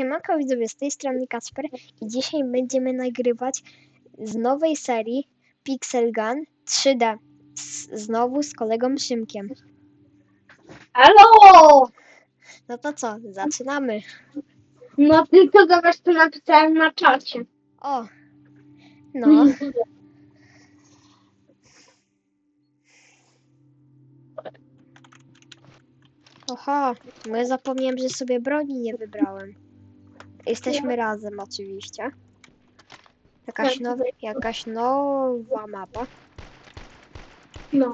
Siemanko widzowie, z tej strony Kasper i dzisiaj będziemy nagrywać z nowej serii Pixel Gun 3D. Z, znowu z kolegą Szymkiem. Halo! No to co, zaczynamy. No tylko zobacz, co napisałem na czacie. O, no, oha, no ja zapomniałem, że sobie broni nie wybrałem. Jesteśmy razem oczywiście. Jakaś, now, jakaś nowa mapa. No.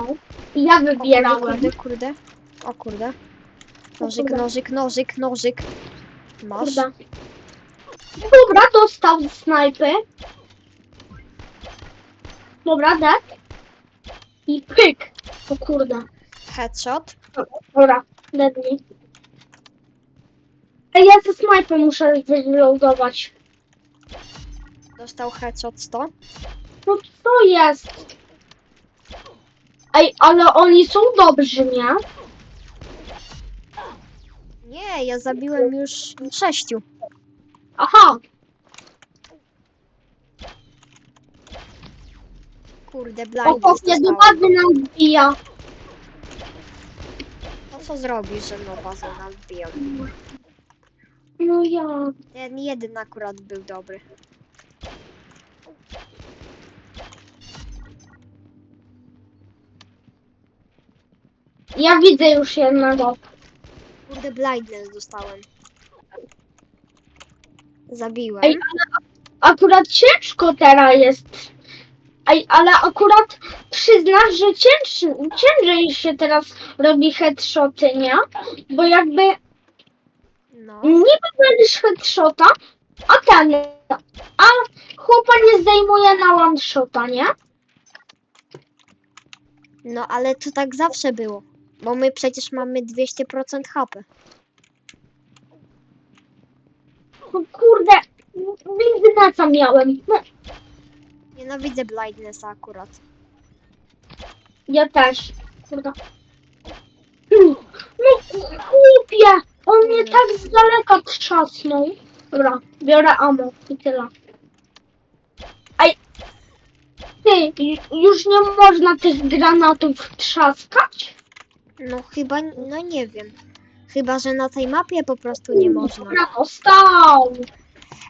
I ja O kurde, wybierałem. kurde, kurde. O kurde. Nożyk, kurde. nożyk, nożyk, nożyk. Masz? Kurde. Dobra, dostał z snajpy. Dobra, tak. I pyk. O kurde. Headshot. Dobra, deadly. Ja ze snajpy muszę wyloadować. Dostał headshot 100. No co jest? Ej, ale oni są dobrzy, nie? Nie, ja zabiłem już sześciu. Aha, Kurde, o blind chłopie, do bazy nam wbija. No co zrobisz, że no bazę nam wbiją? No ja. Ten jeden akurat był dobry. Ja widzę już jednego. Kurde, blindness dostałem. Zabiłem. Ej, Akurat ciężko teraz jest. Ej, ale akurat przyznasz, że cięższy, ciężej się teraz robi headshoty, nie? Bo jakby No. niby będziesz headshota, a ten, a chłopa nie zdejmuje na one shota, nie? No, ale to tak zawsze było. Bo my przecież mamy 200% HP. No kurde, co miałem. No, Nienawidzę blindnessa akurat. ja też. Kurde. No głupie, on mnie tak z daleka trzasnął. Dobra, biorę ammo i tyle. Ej, ty, ju- już nie można tych granatów trzaskać? No chyba, no nie wiem. Chyba, że na tej mapie po prostu nie można. Dobra, dostał.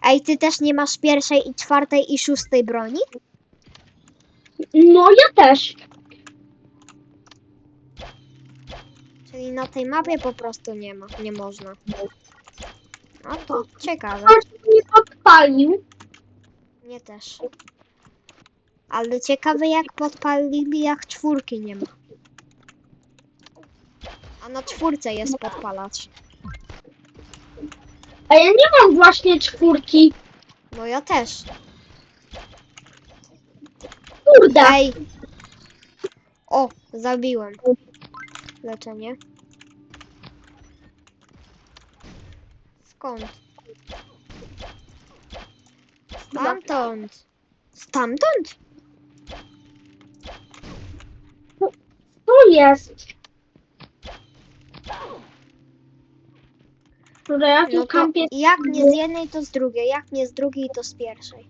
Ej, ty też nie masz pierwszej i czwartej i szóstej broni? No ja też. Czyli na tej mapie po prostu nie ma, nie można. No to ciekawe. Aż mnie podpalił. Nie też. Ale ciekawe jak podpalili, jak czwórki nie ma. A na czwórce jest podpalacz. A ja nie mam właśnie czwórki. No ja też. Kurde. Ej! O, zabiłem. Leczenie. Skąd? Stamtąd. Stamtąd? Tu jest. Dobra, ja tu No to kampię. jak nie z jednej, to z drugiej. Jak nie z drugiej, to z pierwszej.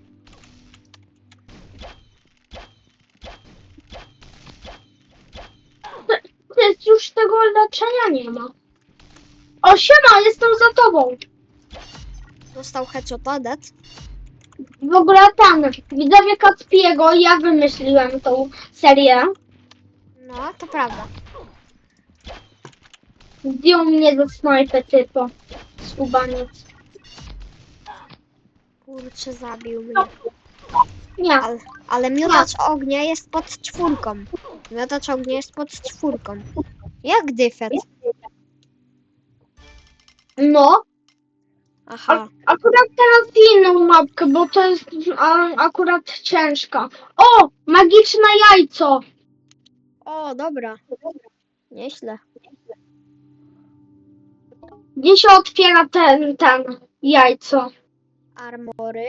Jest, już tego leczenia nie ma. O, siema, jestem za tobą. Dostał headshot dead. W ogóle ten, widzowie Kacpiego, ja wymyśliłem tą serię. No, to prawda. Zdjął mnie ze snajpy typu. Skubaniec. Kurczę, zabił mnie. Nie, Ale, ale miotacz ognia jest pod czwórką. Miotacz ognia jest pod czwórką. Jak dyfet? no. Aha. Akurat teraz inną mapkę, bo to jest a, akurat ciężka. O, magiczne jajco. O, dobra. Nieźle. Gdzie się otwiera ten, ten jajco? Armory.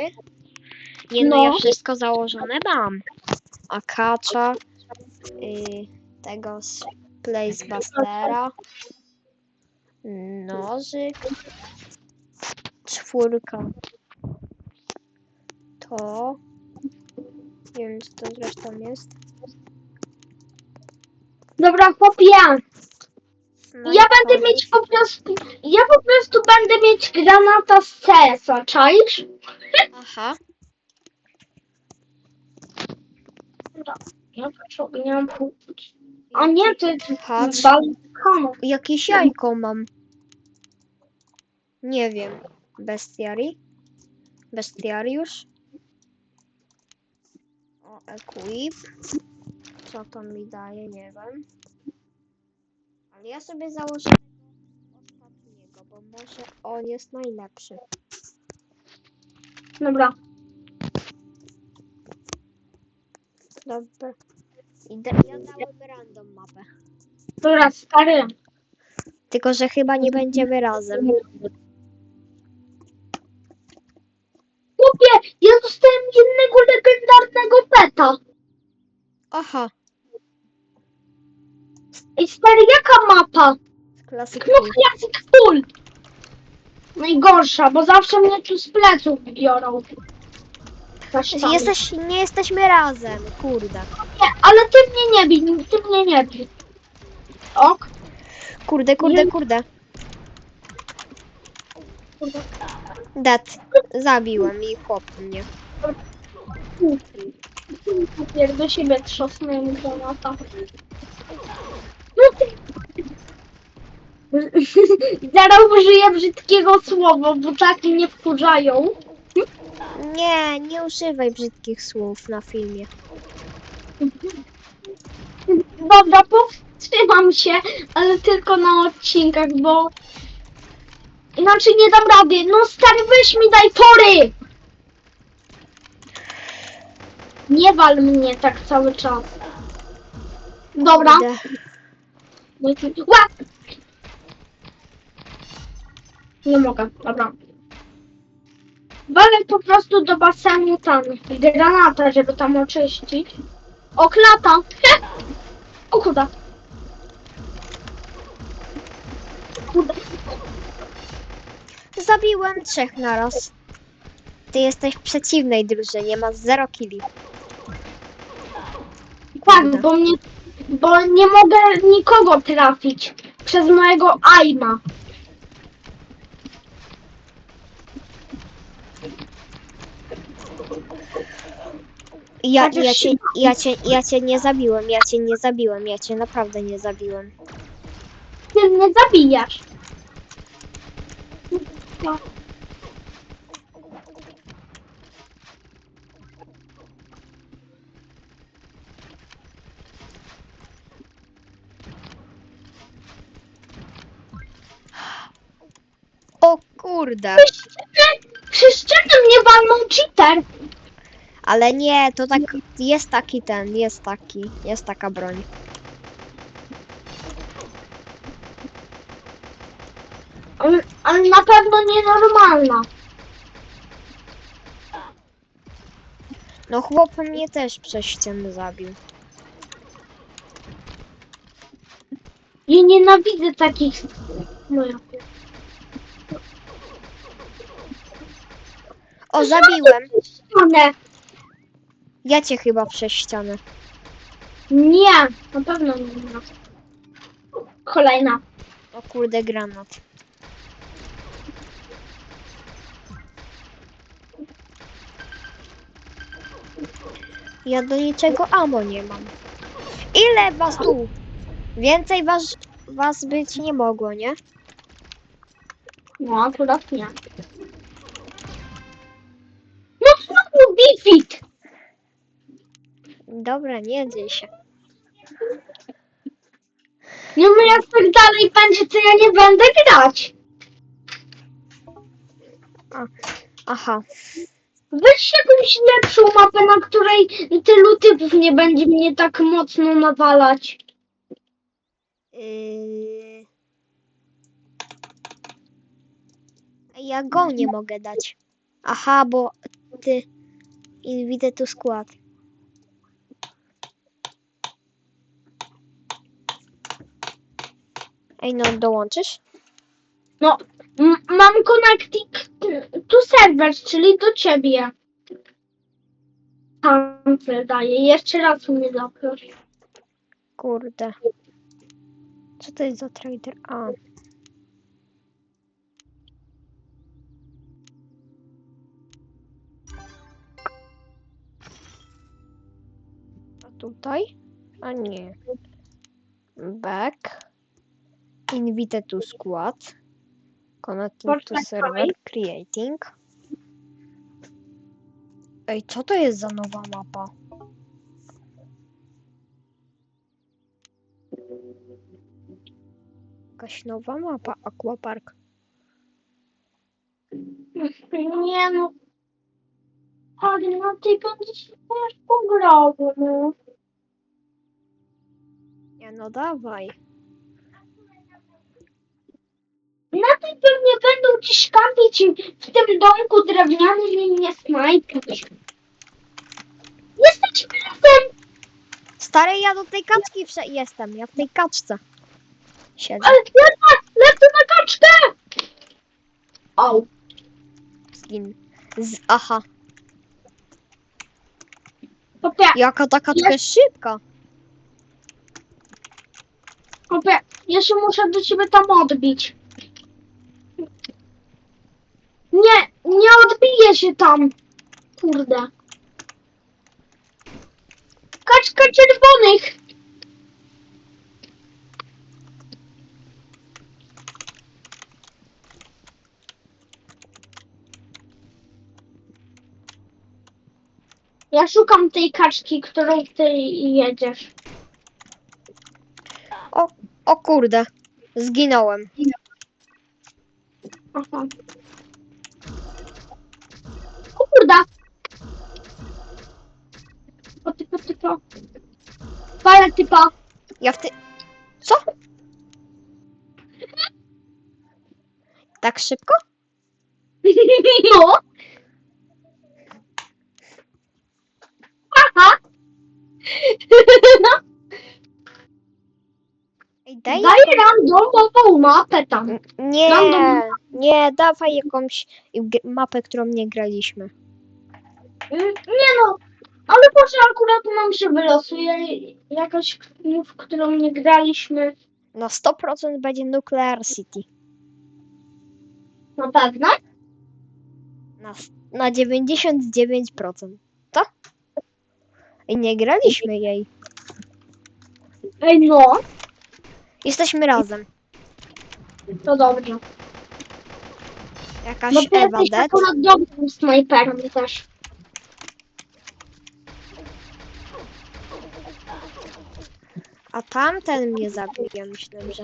Nie no, No. ja wszystko założone mam. Akacza. Y, tego z Placebustera. Nożyk. czwórka. To. Nie wiem, co to zresztą jest. Dobra, chłopie. No Ja i będę mieć po prostu. Ja po prostu będę mieć granata z CS-a, czaisz? Aha. Ja potrzebuję nie mam pójść. A nie, to jest Patrz. balkonu. Jakieś jajko mam. Nie wiem. Bestiari? Bestiariusz? O, equip. Co to mi daje, nie wiem. Ale ja sobie założę ostatniego, bo może on jest najlepszy. Dobra. Dobra. Idę, ja dałem random mapę. Dobra, stary. Tylko, że chyba nie będziemy razem. Chłopie, ja dostałem jednego legendarnego peta. Aha, Ej, stary, jaka mapa? klasyk. No klasyk full. Najgorsza, bo zawsze mnie tu z pleców biorą. Jesteś, nie jesteśmy razem, kurde. Nie, ale ty mnie nie bij, ty mnie nie bij. Ok. Kurde, kurde, kurde. Dat. Zabiłem i chłop mnie. Jak do siebie trzosnę mi granata. No. Zaraz użyję brzydkiego słowa, bo czaki nie wkurzają. Nie, nie używaj brzydkich słów na filmie. Dobra, powstrzymam się, ale tylko na odcinkach, bo inaczej nie dam rady. No stary, weź mi daj tory! Nie wal mnie tak cały czas. Dobra. Ła! Nie mogę, dobra. Walę po prostu do basenu tam granata, żeby tam oczyścić. O, klata! O kurde. Kurde. Zabiłem trzech naraz. Ty jesteś w przeciwnej drużynie, masz 0 killi. Tak, bo mnie, bo nie mogę nikogo trafić przez mojego aima. Ja, ja, cię, ja, cię, ja cię nie zabiłem, ja cię nie zabiłem, ja cię naprawdę nie zabiłem. Ty mnie zabijasz. No. O kurde. Przez ścianę mnie walnął cheater. Ale nie, to tak, jest taki ten, jest taki, jest taka broń. Ale, ale na pewno nienormalna. No chłop mnie też przez ścianę zabił. Ja nienawidzę takich. No. O, zabiłem. Ścianę. Ja cię chyba przez ścianę. Nie, na pewno nie. Kolejna. O kurde, granat. Ja do niczego amo nie mam. Ile was tu? Więcej was, was być nie mogło, nie? No, akurat nie. Dobra, nie dzieje się. No, no jak tak dalej będzie, to ja nie będę grać. Aha. Weź jakąś lepszą mapę, na której tylu typów nie będzie mnie tak mocno nawalać. Yy... Ja go nie mogę dać. Aha, bo ty. I widzę tu skład. Ej, no dołączysz? No, m- mam connecting to server, czyli do ciebie. Tam wydaje. Jeszcze raz mnie zaproś. Kurde. Co to jest za trader? A. A tutaj? A nie. Back. Invite to squad. Connecting to server. Creating. Ej, co to jest za nowa mapa? Jakaś nowa mapa Aquapark. Nie no. Ale na tej będziesz pograł, no. Nie no dawaj. Na tej pewnie będą ci szkapić w tym domku drewnianym i nie snajpić. Jesteś razem, Stary, ja do tej kaczki wsze- jestem. Ja w tej kaczce siedzę. ale lecę, lecę na kaczkę! Au. Zgin. Z, aha, Kopie, jaka ta kaczka jest szybka. kopie, ja się muszę do ciebie tam odbić. Nie, nie odbiję się tam. Kurde. Kaczka czerwonych. Ja szukam tej kaczki, którą ty jedziesz. O kurde, zginąłem. Aha. Typa. Ja w ty... Co? Tak szybko? No. Aha. Ej, daj Daj randomową mapę tam. Nie, Random. nie, dawaj jakąś g- mapę, którą nie graliśmy. Mm, Nie no. Ale może akurat nam się wylosuje jakaś, w którą nie graliśmy. Na 100% będzie Nuclear City. Na pewno. Na, s- na 99%. To? I nie graliśmy jej. Ej no. Jesteśmy razem. To dobrze. Jakaś No ty Ewa jesteś Dead. akurat dobrym snajperem też. A tamten mnie zabije, myślę, że.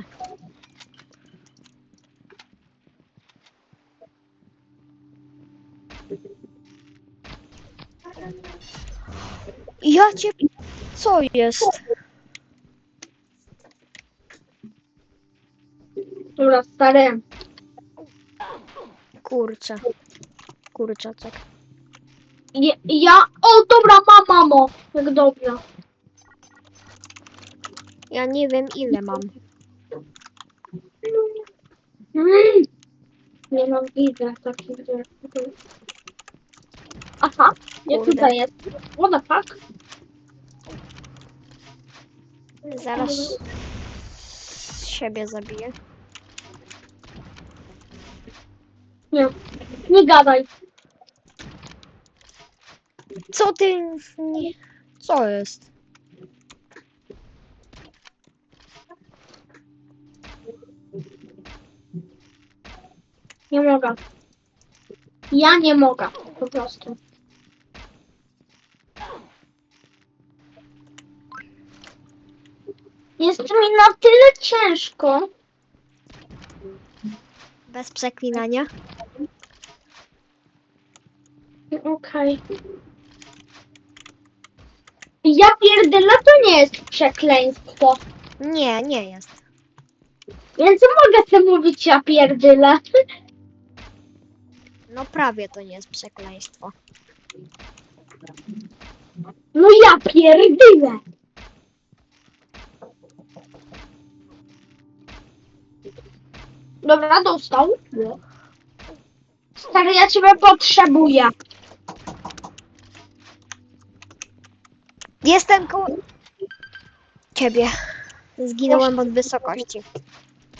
Ja cię. Co jest? Dobra, stary. Kurczę. Kurczaczek. Ja. O, dobra, mam, mamo. Jak dobrze. Ja nie wiem ile mam. Mm. Nienawidzę takich rzeczy. Aha, nie Kurde. tutaj jest. What the fuck? Zaraz siebie zabiję. Nie, nie gadaj. Co ty? Nie. Co jest? Nie mogę. Ja nie mogę, po prostu. Jest mi na tyle ciężko. Bez przeklinania? Okej. Ja pierdolę, to nie jest przekleństwo. Nie, nie jest. Więc mogę sobie mówić ja pierdolę. No prawie to nie jest przekleństwo. No ja pierdolę. Dobra, dostał. Stary, ja ciebie potrzebuję. Jestem koło... Ciebie. Zginąłem od wysokości.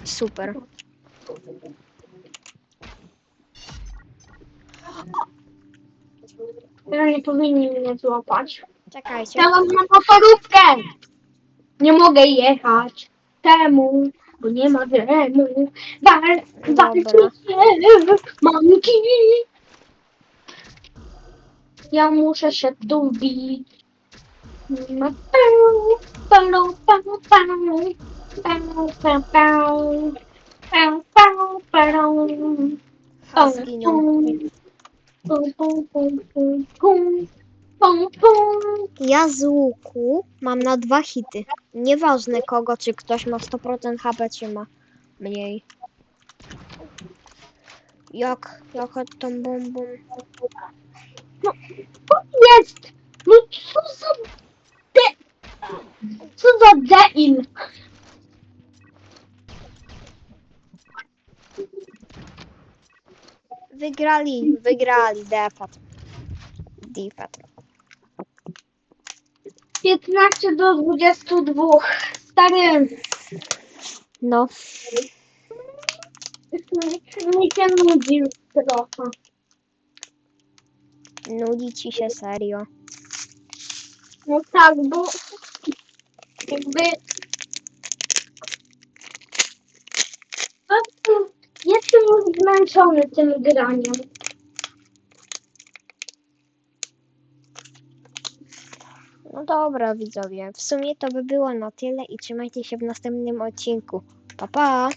Super. Ja nie powinni mnie złapać. Czekajcie. Ja mam motorówkę. Nie mogę jechać. Czemu? Bo nie ma dremu. Wal, walczycie, mamki. Ja muszę się tu bić. Ma pau, pau, pau, pau. Pau, pau, pau. Pau, pau, pau. A, zginął. Pum, pum, pum, pum, pum. Pum, pum. Ja z łuku mam na dwa hity. Nieważne kogo, czy ktoś ma 100% HP, czy ma mniej. Jak, jak tą bombą? To jest! No co za de... Co za deil? Wygrali, wygrali, defat. Defat. 15 do 22. Stary, No, mi się nudzi już trochę. nudzi ci się serio. No tak, bo jakby... Po prostu Jestem już zmęczony tym graniem. No dobra, widzowie. W sumie to by było na tyle i trzymajcie się w następnym odcinku. Pa, pa!